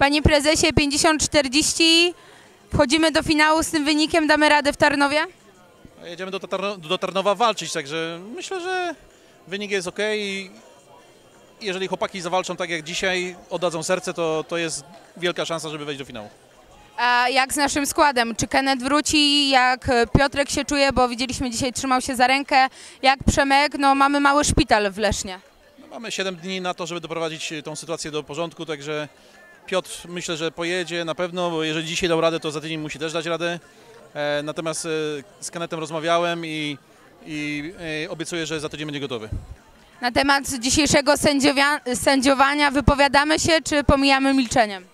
Panie prezesie, 50-40. Wchodzimy do finału z tym wynikiem. Damy radę w Tarnowie? Jedziemy do, Tarno- do Tarnowa walczyć, także myślę, że wynik jest ok. I jeżeli chłopaki zawalczą tak jak dzisiaj, oddadzą serce, to, to jest wielka szansa, żeby wejść do finału. A jak z naszym składem? Czy Kenneth wróci? Jak e, Piotrek się czuje? Bo widzieliśmy dzisiaj, trzymał się za rękę. Jak Przemek? No mamy mały szpital w Lesznie. No, mamy 7 dni na to, żeby doprowadzić tą sytuację do porządku, także Piotr myślę, że pojedzie na pewno, bo jeżeli dzisiaj dał radę, to za tydzień musi też dać radę. E, natomiast e, z Kanetem rozmawiałem i, i e, obiecuję, że za tydzień będzie gotowy. Na temat dzisiejszego sędziowania wypowiadamy się, czy pomijamy milczeniem?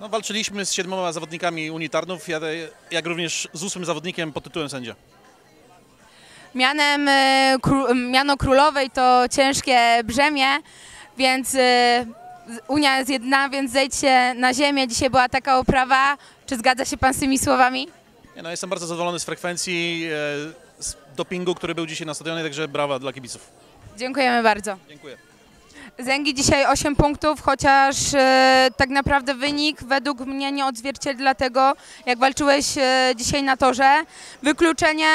No, walczyliśmy z siedmioma zawodnikami Unii Tarnów, ja, jak również z ósmym zawodnikiem pod tytułem sędzia. Mianem, miano królowej to ciężkie brzemię, więc Unia jest jedna, więc zejdźcie na ziemię. Dzisiaj była taka oprawa. Czy zgadza się Pan z tymi słowami? Nie, no, jestem bardzo zadowolony z frekwencji, e, z dopingu, który był dzisiaj na stadionie, także brawa dla kibiców. Dziękujemy bardzo. Dziękuję. Zęgi dzisiaj 8 punktów, chociaż e, tak naprawdę wynik według mnie nie odzwierciedla tego, jak walczyłeś e, dzisiaj na torze. Wykluczenie,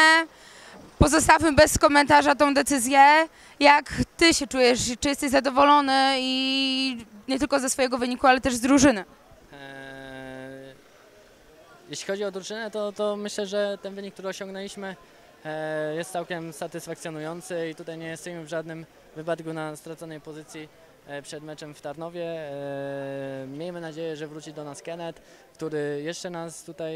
pozostawmy bez komentarza tą decyzję. Jak ty się czujesz? Czy jesteś zadowolony i nie tylko ze swojego wyniku, ale też z drużyny? Eee, Jeśli chodzi o drużynę, to, to myślę, że ten wynik, który osiągnęliśmy e, jest całkiem satysfakcjonujący i tutaj nie jesteśmy w żadnym wypadku na straconej pozycji e, przed meczem w Tarnowie. Miejmy nadzieję, że wróci do nas Kenneth, który jeszcze nas tutaj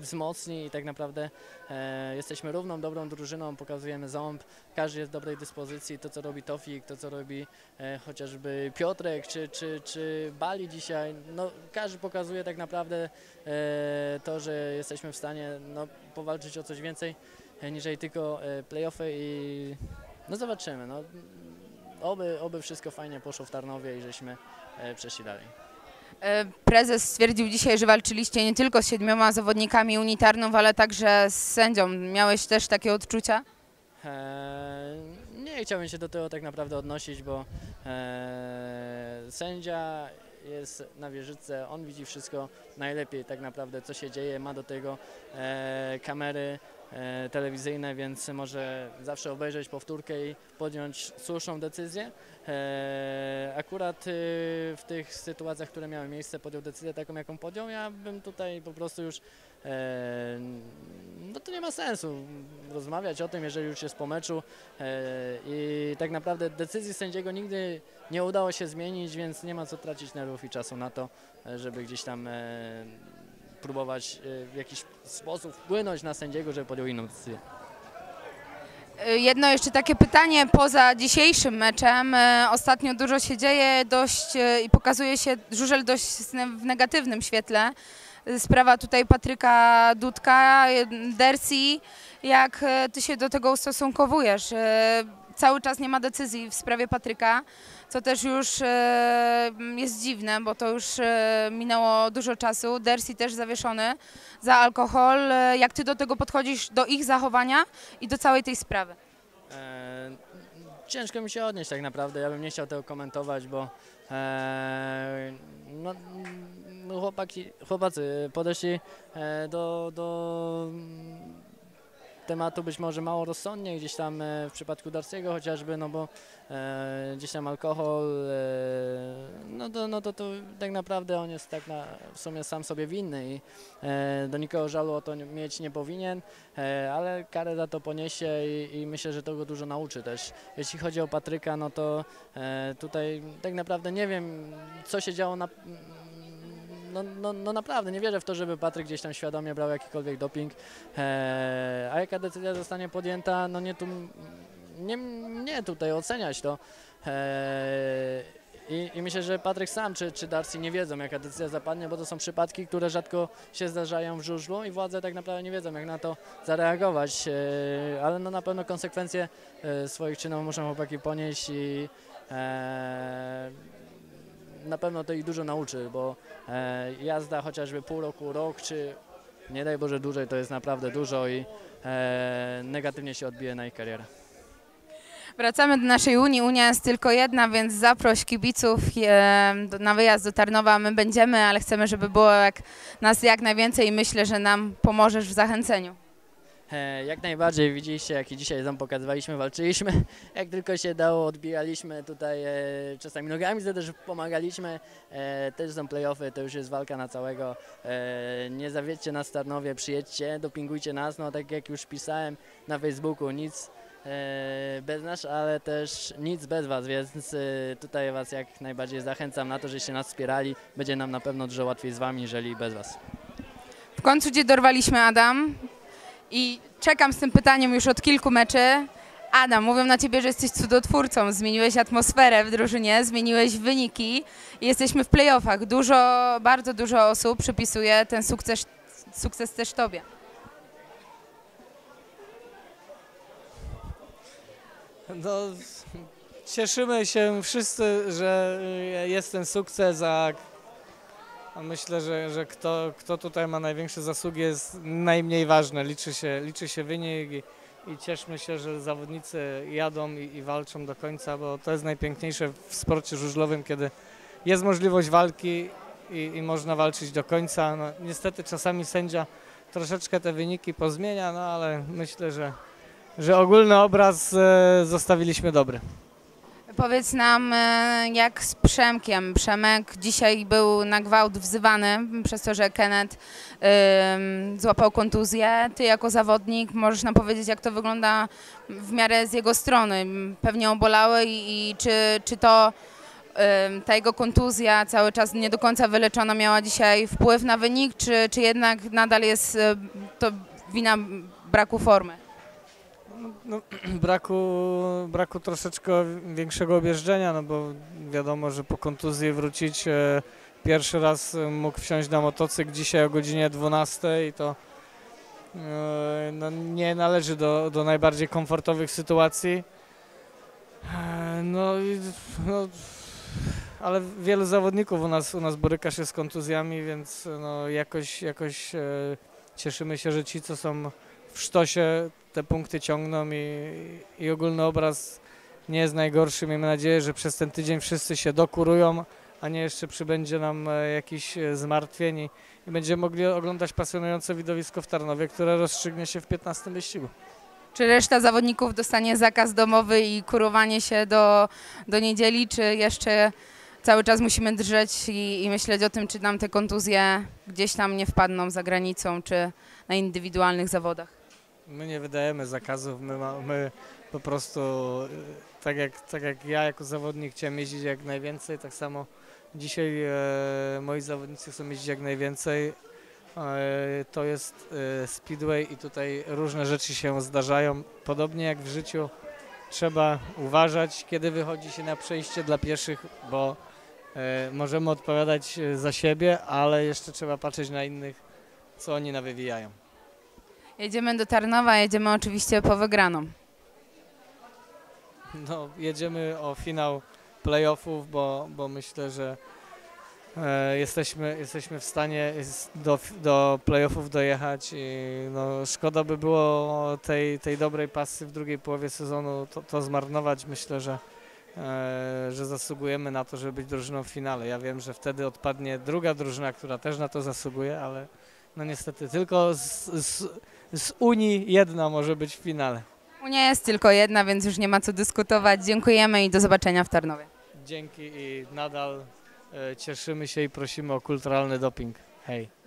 wzmocni i tak naprawdę e, jesteśmy równą, dobrą drużyną, pokazujemy ząb, każdy jest w dobrej dyspozycji, to co robi Tofik, to co robi e, chociażby Piotrek czy, czy, czy Bali dzisiaj, no każdy pokazuje tak naprawdę e, to, że jesteśmy w stanie no, powalczyć o coś więcej e, niżeli tylko e, playoffy i no zobaczymy, no. Oby, oby wszystko fajnie poszło w Tarnowie i żeśmy e, przeszli dalej. E, Prezes stwierdził dzisiaj, że walczyliście nie tylko z siedmioma zawodnikami unitarnów, ale także z sędzią. Miałeś też takie odczucia? Eee, nie chciałbym się do tego tak naprawdę odnosić, bo eee, sędzia jest na wieżyczce, on widzi wszystko najlepiej tak naprawdę, co się dzieje, ma do tego eee, kamery eee, telewizyjne, więc może zawsze obejrzeć powtórkę i podjąć słuszną decyzję. Eee, akurat y, w tych sytuacjach, które miały miejsce, podjął decyzję taką, jaką podjął. Ja bym tutaj po prostu już eee, no to nie ma sensu rozmawiać o tym, jeżeli już jest po meczu e, i tak naprawdę decyzji sędziego nigdy nie udało się zmienić, więc nie ma co tracić nerwów i czasu na to, e, żeby gdzieś tam e, próbować e, w jakiś sposób wpłynąć na sędziego, żeby podjął inną decyzję. E, Jedno jeszcze takie pytanie poza dzisiejszym meczem. E, Ostatnio dużo się dzieje dość e, i pokazuje się żużel dość w negatywnym świetle. Sprawa tutaj Patryka Dudka, Dersi. Jak ty się do tego ustosunkowujesz? Cały czas nie ma decyzji w sprawie Patryka, co też już e, jest dziwne, bo to już e, minęło dużo czasu. Dersi też zawieszony za alkohol. E, Jak ty do tego podchodzisz, do ich zachowania i do całej tej sprawy? Ciężko mi się odnieść tak naprawdę, ja bym nie chciał tego komentować, bo e, no, chłopaki, chłopacy podeszli e, do, do tematu być może mało rozsądnie, gdzieś tam e, w przypadku Darciego chociażby, no bo e, gdzieś tam alkohol, e, no, to, no to, to tak naprawdę on jest tak na, w sumie sam sobie winny i e, do nikogo żalu o to mieć nie powinien, e, ale karę za to poniesie i, i myślę, że to go dużo nauczy też. Jeśli chodzi o Patryka, no to e, tutaj tak naprawdę nie wiem, co się działo na... No, no, no naprawdę, nie wierzę w to, żeby Patryk gdzieś tam świadomie brał jakikolwiek doping. E, a jaka decyzja zostanie podjęta, no nie tu, nie, nie tutaj oceniać to. E, i, I myślę, że Patryk sam czy, czy Darcy nie wiedzą, jaka decyzja zapadnie, bo to są przypadki, które rzadko się zdarzają w żużlu i władze tak naprawdę nie wiedzą, jak na to zareagować. E, ale no na pewno konsekwencje e, swoich czynów muszą chłopaki ponieść i e, na pewno to ich dużo nauczy, bo e, jazda chociażby pół roku, rok, czy nie daj Boże dłużej, to jest naprawdę dużo i e, negatywnie się odbije na ich karierę. Wracamy do naszej Unii. Unia jest tylko jedna, więc zaproś kibiców e, na wyjazd do Tarnowa. My będziemy, ale chcemy, żeby było jak, nas jak najwięcej i myślę, że nam pomożesz w zachęceniu. E, Jak najbardziej widzieliście, jak i dzisiaj tam pokazywaliśmy, walczyliśmy. Jak tylko się dało, odbijaliśmy tutaj e, czasami nogami, to też pomagaliśmy. E, też są playoffy, to już jest walka na całego. Nie zawiedźcie nas Tarnowie, przyjedźcie, dopingujcie nas. No tak jak już pisałem na Facebooku, nic bez nas, ale też nic bez was, więc tutaj was jak najbardziej zachęcam na to, żeście nas wspierali. Będzie nam na pewno dużo łatwiej z wami, jeżeli bez was. W końcu Cię dorwaliśmy, Adam. I czekam z tym pytaniem już od kilku meczy. Adam, mówią na Ciebie, że jesteś cudotwórcą. Zmieniłeś atmosferę w drużynie, zmieniłeś wyniki jesteśmy w playoffach. Dużo, bardzo dużo osób przypisuje ten sukces, sukces też Tobie. No, cieszymy się wszyscy, że jest ten sukces, a myślę, że, że kto, kto tutaj ma największe zasługi jest najmniej ważne. Liczy się, liczy się wynik i, i cieszmy się, że zawodnicy jadą i, i walczą do końca, bo to jest najpiękniejsze w sporcie żużlowym, kiedy jest możliwość walki i, i można walczyć do końca. No, niestety czasami sędzia troszeczkę te wyniki pozmienia, no ale myślę, że, że ogólny obraz e, zostawiliśmy dobry. Powiedz nam, e, jak z Przemkiem. Przemek dzisiaj był na gwałt wzywany przez to, że Kenneth ym, złapał kontuzję. Ty jako zawodnik możesz nam powiedzieć, jak to wygląda w miarę z jego strony. Pewnie obolały i, i czy, czy to ym, ta jego kontuzja cały czas nie do końca wyleczona miała dzisiaj wpływ na wynik, czy, czy jednak nadal jest y, to wina braku formy? No, braku, braku troszeczkę większego objeżdżenia, no bo wiadomo, że po kontuzji wrócić e, pierwszy raz mógł wsiąść na motocykl dzisiaj o godzinie 12 i to e, no, nie należy do, do najbardziej komfortowych sytuacji. E, No, no, ale wielu zawodników u nas, u nas boryka się z kontuzjami, więc no, jakoś, jakoś e, cieszymy się, że ci, co są w sztosie, te punkty ciągną i, i ogólny obraz nie jest najgorszy. Miejmy nadzieję, że przez ten tydzień wszyscy się dokurują, a nie jeszcze przybędzie nam e, jakiś e, zmartwień i, będziemy mogli oglądać pasjonujące widowisko w Tarnowie, które rozstrzygnie się w 15 wyścigu. Czy reszta zawodników dostanie zakaz domowy i kurowanie się do, do niedzieli, czy jeszcze cały czas musimy drżeć i, i myśleć o tym, czy nam te kontuzje gdzieś tam nie wpadną za granicą, czy na indywidualnych zawodach? My nie wydajemy zakazów, my, ma, my po prostu, e, tak jak, tak jak ja jako zawodnik chciałem jeździć jak najwięcej, tak samo dzisiaj e, moi zawodnicy chcą jeździć jak najwięcej. E, to jest e, speedway i tutaj różne rzeczy się zdarzają. Podobnie jak w życiu trzeba uważać, kiedy wychodzi się na przejście dla pieszych, bo e, możemy odpowiadać za siebie, ale jeszcze trzeba patrzeć na innych, co oni nawywijają. Jedziemy do Tarnowa, jedziemy oczywiście po wygraną. No, jedziemy o finał playoffów, bo, bo myślę, że e, jesteśmy, jesteśmy w stanie do, do playoffów dojechać i no, szkoda by było tej, tej dobrej pasy w drugiej połowie sezonu to, to zmarnować. Myślę, że, e, że zasługujemy na to, żeby być drużyną w finale. Ja wiem, że wtedy odpadnie druga drużyna, która też na to zasługuje, ale no niestety tylko z, z, z Unii jedna może być w finale. Unia jest tylko jedna, więc już nie ma co dyskutować. Dziękujemy i do zobaczenia w Tarnowie. Dzięki i nadal e, cieszymy się i prosimy o kulturalny doping. Hej.